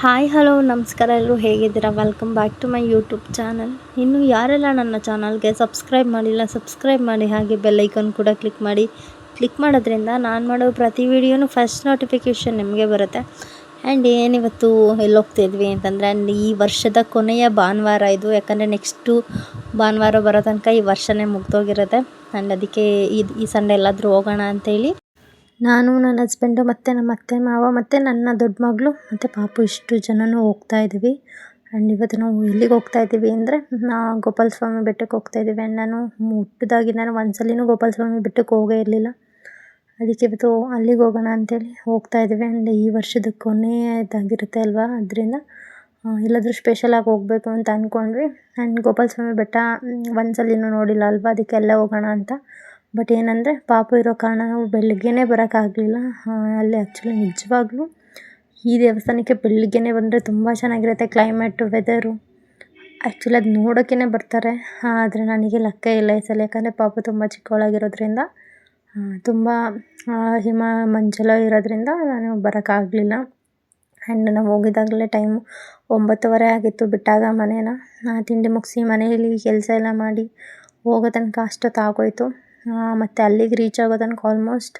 Hi hello ನಮಸ್ಕಾರ ಎಲ್ಲರೂ ಹೇಗಿದ್ದೀರಾ? Welcome back to my YouTube channel ಇನ್ನು ಯಾರೆಲ್ಲ ನನ್ನ ಚಾನಲ್ಗೆ ಸಬ್ಸ್ಕ್ರೈಬ್ ಮಾಡಿಲ್ಲ ಸಬ್ಸ್ಕ್ರೈಬ್ ಮಾಡಿ, ಹಾಗೆ ಬೆಲ್ಲೈಕನ್ ಕೂಡ ಕ್ಲಿಕ್ ಮಾಡಿ ಕ್ಲಿಕ್ ಮಾಡೋದ್ರಿಂದ ನಾನು ಮಾಡೋ ಪ್ರತಿ ವಿಡಿಯೋನು ಫಸ್ಟ್ ನೋಟಿಫಿಕೇಷನ್ ನಿಮಗೆ ಬರುತ್ತೆ. ಆ್ಯಂಡ್ ಏನಿವತ್ತು ಎಲ್ಲಿ ಹೋಗ್ತಿದ್ವಿ ಅಂತಂದರೆ, ಈ ವರ್ಷದ ಕೊನೆಯ ಭಾನುವಾರ ಇದು. ಯಾಕಂದರೆ ನೆಕ್ಸ್ಟು ಭಾನುವಾರ ಬರೋ ತನಕ ಈ ವರ್ಷನೇ ಮುಗ್ದೋಗಿರುತ್ತೆ. ಆ್ಯಂಡ್ ಅದಕ್ಕೆ ಇದು ಈ ಸಂಡೆ ಎಲ್ಲಾದರೂ ಹೋಗೋಣ ಅಂತೇಳಿ. ನಾನು, ನನ್ನ ಹಸ್ಬೆಂಡು ಮತ್ತು ನಮ್ಮ ಅತ್ತೆ, ಮಾವ, ಮತ್ತು ನನ್ನ ದೊಡ್ಡ ಮಗಳು, ಮತ್ತು ಪಾಪು, ಇಷ್ಟು ಜನನೂ ಹೋಗ್ತಾ ಇದ್ದೀವಿ. ಆ್ಯಂಡ್ ಇವತ್ತು ನಾವು ಎಲ್ಲಿಗೆ ಹೋಗ್ತಾ ಇದ್ದೀವಿ ಅಂದರೆ ಗೋಪಾಲ ಸ್ವಾಮಿ ಬೆಟ್ಟಕ್ಕೆ ಹೋಗ್ತಾ ಇದ್ದೀವಿ. ಆ್ಯಂಡ್ ನಾನು ನಾನು ಒಂದು ಗೋಪಾಲ ಸ್ವಾಮಿ ಬೆಟ್ಟಕ್ಕೆ ಹೋಗೇ ಇರಲಿಲ್ಲ. ಅದಕ್ಕೆ ಇವತ್ತು ಅಲ್ಲಿಗೆ ಹೋಗೋಣ ಅಂತೇಳಿ ಹೋಗ್ತಾ ಇದ್ದೀವಿ. ಆ್ಯಂಡ್ ಈ ವರ್ಷದ ಕೊನೆಯದಾಗಿರುತ್ತೆ ಅಲ್ವಾ? ಅದರಿಂದ ಎಲ್ಲಾದರೂ ಸ್ಪೆಷಲಾಗಿ ಹೋಗಬೇಕು ಅಂತ ಅಂದ್ಕೊಂಡ್ವಿ ಆ್ಯಂಡ್ ಗೋಪಾಲ ಸ್ವಾಮಿ ಬೆಟ್ಟ ಒಂದು ಸಲಿನೂ ನೋಡಿಲ್ಲ ಅಲ್ವಾ? ಅದಕ್ಕೆ ಎಲ್ಲ ಹೋಗೋಣ ಅಂತ. ಬಟ್ ಏನಂದರೆ, ಪಾಪು ಇರೋ ಕಾರಣ ನಾವು ಬೆಳಗ್ಗೆನೇ ಬರೋಕ್ಕಾಗಲಿಲ್ಲ. ಅಲ್ಲಿ ಆ್ಯಕ್ಚುಲಿ ನಿಜವಾಗ್ಲೂ ಈ ದೇವಸ್ಥಾನಕ್ಕೆ ಬೆಳಗ್ಗೆನೇ ಬಂದರೆ ತುಂಬ ಚೆನ್ನಾಗಿರುತ್ತೆ ಕ್ಲೈಮೇಟು ವೆದರು ಆ್ಯಕ್ಚುಲಿ ಅದು ನೋಡೋಕ್ಕೇ ಬರ್ತಾರೆ. ಆದರೆ ನನಗೆ ಲೆಕ್ಕ ಇಲ್ಲ ಈ ಸಲ. ಯಾಕಂದರೆ ಪಾಪ ತುಂಬ ಚಿಕ್ಕವಳಾಗಿರೋದ್ರಿಂದ ತುಂಬ ಹಿಮ ಮಂಜೆಲ್ಲ ಇರೋದ್ರಿಂದ ನಾನು ಬರೋಕ್ಕಾಗಲಿಲ್ಲ. ಆ್ಯಂಡ್ ನಾವು ಹೋಗಿದ್ದಾಗಲೇ ಟೈಮು ಒಂಬತ್ತುವರೆ ಆಗಿತ್ತು ಬಿಟ್ಟಾಗ ಮನೇನ. ತಿಂಡಿ ಮುಗಿಸಿ ಮನೆಯಲ್ಲಿ ಕೆಲಸ ಎಲ್ಲ ಮಾಡಿ ಹೋಗೋ ತನಕ ಅಷ್ಟೊತ್ತಾಗೋಯ್ತು. ಮತ್ತು ಅಲ್ಲಿಗೆ ರೀಚ್ ಆಗೋ ತನಕ ಆಲ್ಮೋಸ್ಟ್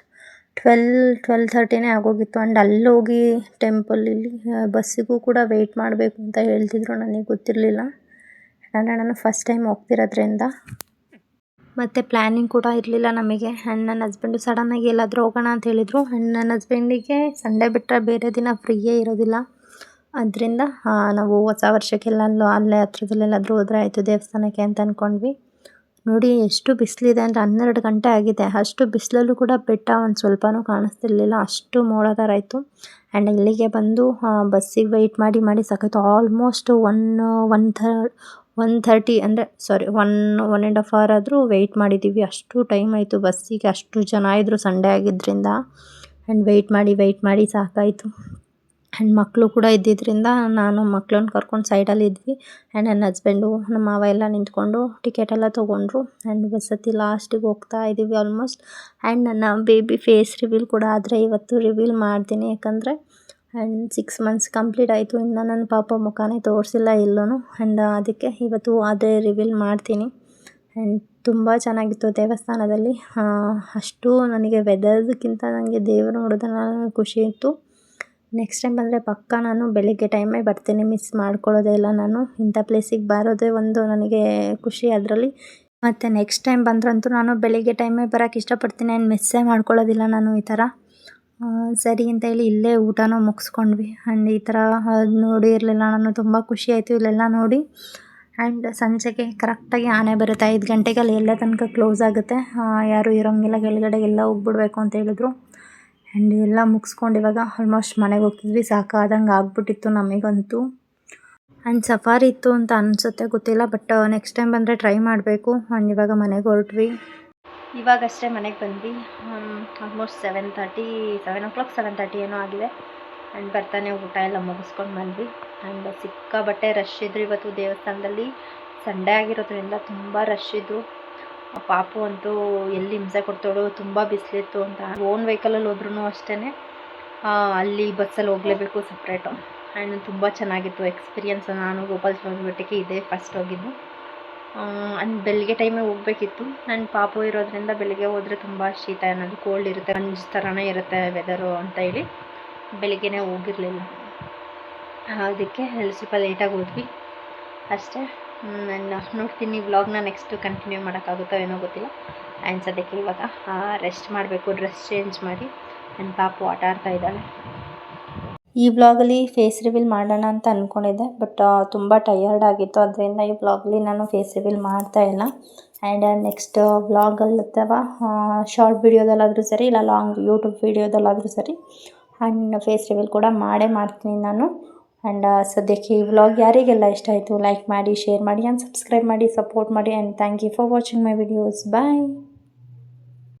ಟ್ವೆಲ್ ಟ್ವೆಲ್ ಥರ್ಟಿನೇ ಆಗೋಗಿತ್ತು. ಆ್ಯಂಡ್ ಅಲ್ಲಿ ಹೋಗಿ ಟೆಂಪಲಲ್ಲಿ ಬಸ್ಸಿಗೂ ಕೂಡ ವೆಯ್ಟ್ ಮಾಡಬೇಕು ಅಂತ ಹೇಳ್ತಿದ್ರು. ನನಗೆ ಗೊತ್ತಿರಲಿಲ್ಲ. ಯಾಕಂದರೆ ನಾನು ಫಸ್ಟ್ ಟೈಮ್ ಹೋಗ್ತಿರೋದ್ರಿಂದ. ಮತ್ತು ಪ್ಲ್ಯಾನಿಂಗ್ ಕೂಡ ಇರಲಿಲ್ಲ ನಮಗೆ. ಆ್ಯಂಡ್ ನನ್ನ ಹಸ್ಬೆಂಡು ಸಡನ್ನಾಗಿ ಎಲ್ಲಾದರೂ ಹೋಗೋಣ ಅಂತ ಹೇಳಿದರು. ಆ್ಯಂಡ್ ನನ್ನ ಹಸ್ಬೆಂಡಿಗೆ ಸಂಡೇ ಬಿಟ್ಟರೆ ಬೇರೆ ದಿನ ಫ್ರೀಯೇ ಇರೋದಿಲ್ಲ. ಅದರಿಂದ ನಾವು ಹೊಸ ವರ್ಷಕ್ಕೆಲ್ಲ ಅಲ್ಲೇ ಹತ್ರದಲ್ಲೆಲ್ಲಾದರೂ ಹೋದರೆ ಆಯಿತು ದೇವಸ್ಥಾನಕ್ಕೆ ಅಂತ ಅಂದ್ಕೊಂಡ್ವಿ ನೋಡಿ, ಎಷ್ಟು ಬಿಸಿಲಿದೆ ಅಂದರೆ ಹನ್ನೆರಡು ಗಂಟೆ ಆಗಿದೆ. ಅಷ್ಟು ಬಿಸಿಲಲ್ಲೂ ಕೂಡ ಬೆಟ್ಟ ಒಂದು ಸ್ವಲ್ಪನೂ ಕಾಣಿಸ್ತಿರ್ಲಿಲ್ಲ. ಅಷ್ಟು ಮೋಡ ಥರ ಇತ್ತು. ಆ್ಯಂಡ್ ಇಲ್ಲಿಗೆ ಬಂದು ಬಸ್ಸಿಗೆ ವೆಯ್ಟ್ ಮಾಡಿ ಮಾಡಿ ಸಾಕಾಯಿತು almost one one third one thirty ಅಂದರೆ sorry one one and half hour ಆದರೂ ವೆಯ್ಟ್ ಮಾಡಿದ್ದೀವಿ ಅಷ್ಟು ಟೈಮ್ ಆಯಿತು ಬಸ್ಸಿಗೆ. ಅಷ್ಟು ಜನ ಇದ್ದರು ಸಂಡೇ ಆಗಿದ್ದರಿಂದ ಆ್ಯಂಡ್ ವೆಯ್ಟ್ ಮಾಡಿ ವೆಯ್ಟ್ ಮಾಡಿ ಸಾಕಾಯಿತು. ಆ್ಯಂಡ್ ಮಕ್ಕಳು ಕೂಡ ಇದ್ದಿದ್ದರಿಂದ ನಾನು ಮಕ್ಳನ್ನ ಕರ್ಕೊಂಡು ಸೈಡಲ್ಲಿ ಇದ್ವಿ. ಆ್ಯಂಡ್ ನನ್ನ ಹಸ್ಬೆಂಡು ನಮ್ಮ ಮಾವ ಎಲ್ಲ ನಿಂತ್ಕೊಂಡು ಟಿಕೆಟ್ ಎಲ್ಲ ತೊಗೊಂಡ್ರು. ಆ್ಯಂಡ್ ಬಸ್ಸತ್ತಿ ಲಾಸ್ಟಿಗೆ ಹೋಗ್ತಾ ಇದ್ದೀವಿ ಆಲ್ಮೋಸ್ಟ್ ಆ್ಯಂಡ್ ನನ್ನ ಬೇಬಿ ಫೇಸ್ ರಿವೀಲ್ ಕೂಡ ಆದರೆ ಇವತ್ತು ರಿವೀಲ್ ಮಾಡ್ತೀನಿ. ಯಾಕಂದರೆ, ಆ್ಯಂಡ್ ಸಿಕ್ಸ್ ಮಂತ್ಸ್ ಕಂಪ್ಲೀಟ್ ಆಯಿತು. ಇನ್ನು ನನ್ನ ಪಾಪ ಮುಖಾನೇ ತೋರಿಸಿಲ್ಲ ಎಲ್ಲೂ ಆ್ಯಂಡ್ ಅದಕ್ಕೆ ಇವತ್ತು ಅದೇ ರಿವೀಲ್ ಮಾಡ್ತೀನಿ. ಆ್ಯಂಡ್ ತುಂಬ ಚೆನ್ನಾಗಿತ್ತು ದೇವಸ್ಥಾನದಲ್ಲಿ. ಅಷ್ಟು ನನಗೆ ವೆದರ್ಗಿಂತ ನನಗೆ ದೇವರು ನೋಡೋದನ್ನ ಖುಷಿ ಇತ್ತು. ನೆಕ್ಸ್ಟ್ ಟೈಮ್ ಬಂದರೆ ಪಕ್ಕ ನಾನು ಬೆಳಿಗ್ಗೆ ಟೈಮೇ ಬರ್ತೀನಿ ಮಿಸ್ ಮಾಡ್ಕೊಳ್ಳೋದೇ ಇಲ್ಲ ನಾನು. ಇಂಥ ಪ್ಲೇಸಿಗೆ ಬರೋದೇ ಒಂದು ನನಗೆ ಖುಷಿ ಅದರಲ್ಲಿ. ಮತ್ತು ನೆಕ್ಸ್ಟ್ ಟೈಮ್ ಬಂದ್ರಂತೂ ನಾನು ಬೆಳಿಗ್ಗೆ ಟೈಮೇ ಬರೋಕ್ಕೆ ಇಷ್ಟಪಡ್ತೀನಿ ಆ್ಯಂಡ್ ಮಿಸ್ಸೇ ಮಾಡ್ಕೊಳ್ಳೋದಿಲ್ಲ ನಾನು ಈ ಥರ. ಸರಿ ಅಂತ ಹೇಳಿ ಇಲ್ಲೇ ಊಟನೂ ಮುಗಿಸ್ಕೊಂಡ್ವಿ. ಆ್ಯಂಡ್ ಈ ಥರ ನೋಡಿ ಇರಲಿಲ್ಲ, ನಾನು ತುಂಬ ಖುಷಿ ಆಯಿತು ಇಲ್ಲೆಲ್ಲ ನೋಡಿ. ಆ್ಯಂಡ್ ಸಂಜೆಗೆ ಕರೆಕ್ಟಾಗಿ ಆನೆ ಬರುತ್ತೆ. ಐದು ಗಂಟೆಗೆ ಅಲ್ಲಿ ಎಲ್ಲ ತನಕ ಕ್ಲೋಸ್ ಆಗುತ್ತೆ. ಯಾರೂ ಇರೋಂಗಿಲ್ಲ, ಕೆಳಗಡೆ ಎಲ್ಲ ಹೋಗ್ಬಿಡ್ಬೇಕು ಅಂತ ಹೇಳಿದ್ರು. ಆ್ಯಂಡ್ ಎಲ್ಲ ಮುಗಿಸ್ಕೊಂಡು ಇವಾಗ ಆಲ್ಮೋಸ್ಟ್ ಮನೆಗೆ ಹೋಗ್ತಿದ್ವಿ. ಸಾಕಾದಂಗೆ ಆಗ್ಬಿಟ್ಟಿತ್ತು ನಮಗಂತೂ. ಆ್ಯಂಡ್ ಸಫಾರಿ ಇತ್ತು ಅಂತ ಅನಿಸುತ್ತೆ, ಗೊತ್ತಿಲ್ಲ ಬಟ್ ನೆಕ್ಸ್ಟ್ ಟೈಮ್ ಬಂದರೆ ಟ್ರೈ ಮಾಡಬೇಕು. ಆ್ಯಂಡ್ ಇವಾಗ ಮನೆಗೆ ಹೊರಟ್ವಿ. ಇವಾಗಷ್ಟೇ ಮನೆಗೆ ಬಂದ್ವಿ. Almost seven thirty seven o'clock seven thirty ಏನೋ ಆಗಿದೆ. ಆ್ಯಂಡ್ ಬರ್ತಾನೆ ಊಟ ಎಲ್ಲ ಮುಗಿಸ್ಕೊಂಡು ಬಂದ್ವಿ. ಆ್ಯಂಡ್ ಸಿಕ್ಕಾಬಟ್ಟೆ ರಶ್ ಇದ್ರು ಇವತ್ತು ದೇವಸ್ಥಾನದಲ್ಲಿ. ಸಂಡೇ ಆಗಿರೋದ್ರಿಂದ ತುಂಬ ರಶ್ ಇದ್ದು ಪಾಪು ಅಂತೂ ಎಲ್ಲಿ ಹಿಂಸೆ ಕೊಡ್ತಾಳೋ ತುಂಬ ಬಿಸಿಲಿತ್ತು ಅಂತ. ಓನ್ ವೆಹಿಕಲಲ್ಲಿ ಹೋದ್ರೂ ಅಷ್ಟೇ ಅಲ್ಲಿ ಬಸ್ಸಲ್ಲಿ ಹೋಗಲೇಬೇಕು ಸಪ್ರೇಟು ಆ್ಯಂಡ್ ತುಂಬ ಚೆನ್ನಾಗಿತ್ತು ಎಕ್ಸ್ಪೀರಿಯನ್ಸ್ ನಾನು ಗೋಪಾಲ ಸ್ವಾಮಿ ಬೆಟ್ಟಕ್ಕೆ ಇದೇ ಫಸ್ಟ್ ಹೋಗಿದ್ದು. ಆ್ಯಂಡ್ ಬೆಳಿಗ್ಗೆ ಟೈಮೇ ಹೋಗಬೇಕಿತ್ತು. ನನ್ನ ಪಾಪು ಇರೋದ್ರಿಂದ ಬೆಳಿಗ್ಗೆ ಹೋದರೆ ತುಂಬ ಶೀತ ಅನ್ನೋದು ಕೋಲ್ಡ್ ಇರುತ್ತೆ ಮಂಜು ಥರನೇ ಇರುತ್ತೆ ವೆದರು ಅಂತ ಹೇಳಿ ಬೆಳಿಗ್ಗೆನೇ ಹೋಗಿರಲಿಲ್ಲ. ಅದಕ್ಕೆ ಸ್ವಲ್ಪ ಲೇಟಾಗಿ ಹೋದ್ವಿ. ಅಷ್ಟೇ. ನಾನು ನೋಡ್ತೀನಿ ವ್ಲಾಗ್ನ ನೆಕ್ಸ್ಟು ಕಂಟಿನ್ಯೂ ಮಾಡೋಕ್ಕಾಗುತ್ತೋ ಏನೋ ಗೊತ್ತಿಲ್ಲ. ಆ್ಯಂಡ್ ಸದ್ಯಕ್ಕೆ ಇವಾಗ ರೆಸ್ಟ್ ಮಾಡಬೇಕು ಡ್ರೆಸ್ ಚೇಂಜ್ ಮಾಡಿ. ನನ್ನ ಪಾಪು ಆಟ ಆಡ್ತಾ ಇದ್ದಾಳೆ ಈ ವ್ಲಾಗಲ್ಲಿ ಫೇಸ್ ರಿವೀಲ್ ಮಾಡೋಣ ಅಂತ ಅಂದ್ಕೊಂಡಿದ್ದೆ ಬಟ್ ತುಂಬ ಟಯರ್ಡ್ ಆಗಿತ್ತು. ಅದರಿಂದ ಈ ವ್ಲಾಗಲ್ಲಿ ನಾನು ಫೇಸ್ ರಿವೀಲ್ ಮಾಡ್ತಾ ಇಲ್ಲ. ಆ್ಯಂಡ್ ನೆಕ್ಸ್ಟ್ ವ್ಲಾಗಲ್ಲಿ ಅಥವಾ ಶಾರ್ಟ್ ವೀಡಿಯೋದಲ್ಲಾದರೂ ಸರಿ, ಇಲ್ಲ ಲಾಂಗ್ ಯೂಟ್ಯೂಬ್ ವೀಡಿಯೋದಲ್ಲಾದರೂ ಸರಿ ಆ್ಯಂಡ್ ಫೇಸ್ ರಿವೀಲ್ ಕೂಡ ಮಾಡೇ ಮಾಡ್ತೀನಿ ನಾನು. ಆ್ಯಂಡ್ ಸದ್ಯಕ್ಕೆ ಈ ವ್ಲಾಗ್ ಯಾರಿಗೆಲ್ಲ ಇಷ್ಟ ಆಯಿತು ಲೈಕ್ ಮಾಡಿ ಶೇರ್ ಮಾಡಿ ಆ್ಯಂಡ್ ಸಬ್ಸ್ಕ್ರೈಬ್ ಮಾಡಿ ಸಪೋರ್ಟ್ ಮಾಡಿ and thank you for watching my videos bye